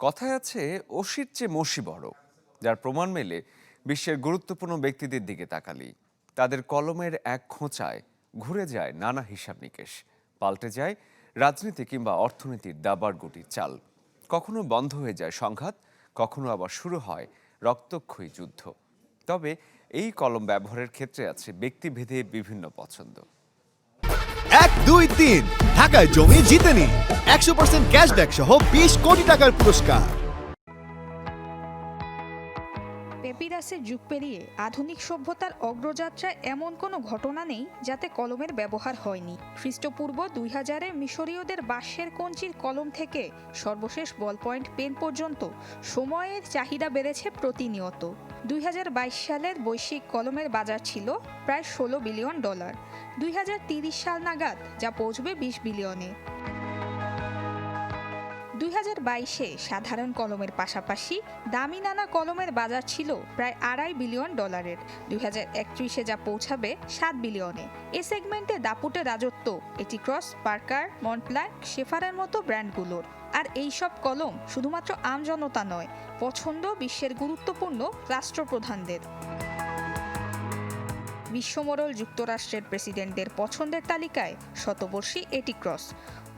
কথায় আছে অসির চেয়ে মসি বড়, যার প্রমাণ মেলে বিশ্বের গুরুত্বপূর্ণ ব্যক্তিদের দিকে তাকালি তাদের কলমের এক খোঁচায় ঘুরে যায় নানা হিসাব নিকেশ, পাল্টে যায় রাজনীতি কিংবা অর্থনীতির দাবার গুটির চাল। কখনো বন্ধ হয়ে যায় সংঘাত, কখনো আবার শুরু হয় রক্তক্ষয়ী যুদ্ধ। তবে এই কলম ব্যবহারের ক্ষেত্রে আছে ব্যক্তিভেদে বিভিন্ন পছন্দ। এক, দুই, তিন, ঢাকায় জমি জিতে নিন একশো পার্সেন্ট ক্যাশব্যাক সহ বিশ কোটি টাকার পুরস্কার। পেপিরাসের যুগ পেরিয়ে আধুনিক সভ্যতার অগ্রযাত্রায় এমন কোনো ঘটনা নেই যাতে কলমের ব্যবহার হয়নি। খ্রিস্টপূর্ব দুই হাজারে মিশরীয়দের বাঁশের কঞ্চির কলম থেকে সর্বশেষ বল পয়েন্ট পেন পর্যন্ত সময়ের চাহিদা বেড়েছে প্রতিনিয়ত। দুই হাজার বাইশ সালের বৈশ্বিক কলমের বাজার ছিল প্রায় ষোলো বিলিয়ন ডলার। দুই সাল নাগাদ যা পৌঁছবে বিশ বিলিয়নে। দুই বাইশে সাধারণ কলমের পাশাপাশি দামি নানা কলমের বাজার ছিল প্রায় আড়াই বিলিয়ন ডলারের। দুই হাজার একত্রিশে যা পৌঁছাবে সাত বিলিয়নে। এ সেগমেন্টে দাপুটে রাজত্ব, এটি ক্রস, পার্কার মন্টব্ল্যাঙ্ক শেফারের মতো ব্র্যান্ডগুলোর। আর এই সব কলম শুধুমাত্র আমজনতা নয়, পছন্দ বিশ্বের গুরুত্বপূর্ণ রাষ্ট্রপ্রধানদের। বিশ্বমোড়ল যুক্তরাষ্ট্রের প্রেসিডেন্টদের পছন্দের তালিকায় শতবর্ষী এটি ক্রস।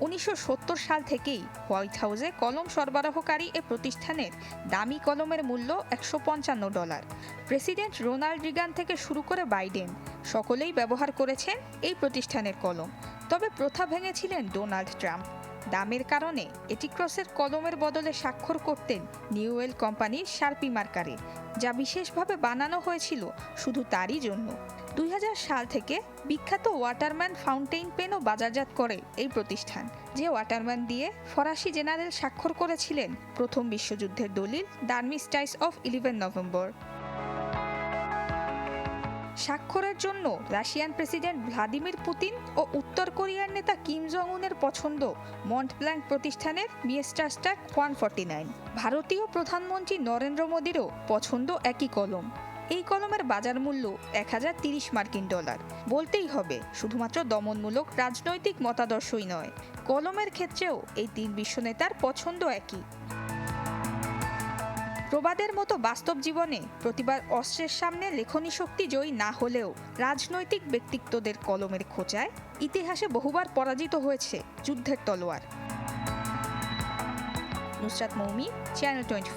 উনিশশো সত্তর সাল থেকেই হোয়াইট হাউসে কলম সরবরাহকারী এ প্রতিষ্ঠানের দামি কলমের মূল্য একশো পঞ্চান্ন ডলার। প্রেসিডেন্ট রোনাল্ড রিগান থেকে শুরু করে বাইডেন সকলেই ব্যবহার করেছেন এই প্রতিষ্ঠানের কলম। তবে প্রথা ভেঙেছিলেন ডোনাল্ড ট্রাম্প। দামের কারণে এটি ক্রসের কলমের বদলে স্বাক্ষর করতেন নিউয়েল কোম্পানির শার্পি মার্কারে, যা বিশেষভাবে বানানো হয়েছিল শুধু তারই জন্য। দুই হাজার সাল থেকে বিখ্যাত ওয়াটারম্যান ফাউন্টেইন পেনও বাজারজাত করে এই প্রতিষ্ঠান, যে ওয়াটারম্যান দিয়ে ফরাসি জেনারেল স্বাক্ষর করেছিলেন প্রথম বিশ্বযুদ্ধের দলিল ডার্মিস্টাইস অফ ইলেভেন নভেম্বর। স্বাক্ষরের জন্য রাশিয়ান প্রেসিডেন্ট ভ্লাদিমির পুতিন ও উত্তর কোরিয়ার নেতা কিম জং উনের পছন্দ মন্টব্ল্যাঙ্ক প্রতিষ্ঠানের মিয়েস্টাস্টাক ওয়ান ফর্টি নাইন। ভারতীয় প্রধানমন্ত্রী নরেন্দ্র মোদীরও পছন্দ একই কলম। এই কলমের বাজার মূল্য এক হাজার তিরিশ মার্কিন ডলার। বলতেই হবে, শুধুমাত্র দমনমূলক রাজনৈতিক মতাদর্শই নয়, কলমের ক্ষেত্রেও এই তিন বিশ্ব নেতার পছন্দ একই। প্রবাদের মতো বাস্তব জীবনে প্রতিবার অস্ত্রের সামনে লেখনী শক্তি জয়ী না হলেও রাজনৈতিক ব্যক্তিত্বদের কলমের খোঁচায় ইতিহাসে বহুবার পরাজিত হয়েছে যুদ্ধের তলোয়ার। Nusrat Moumi channel twenty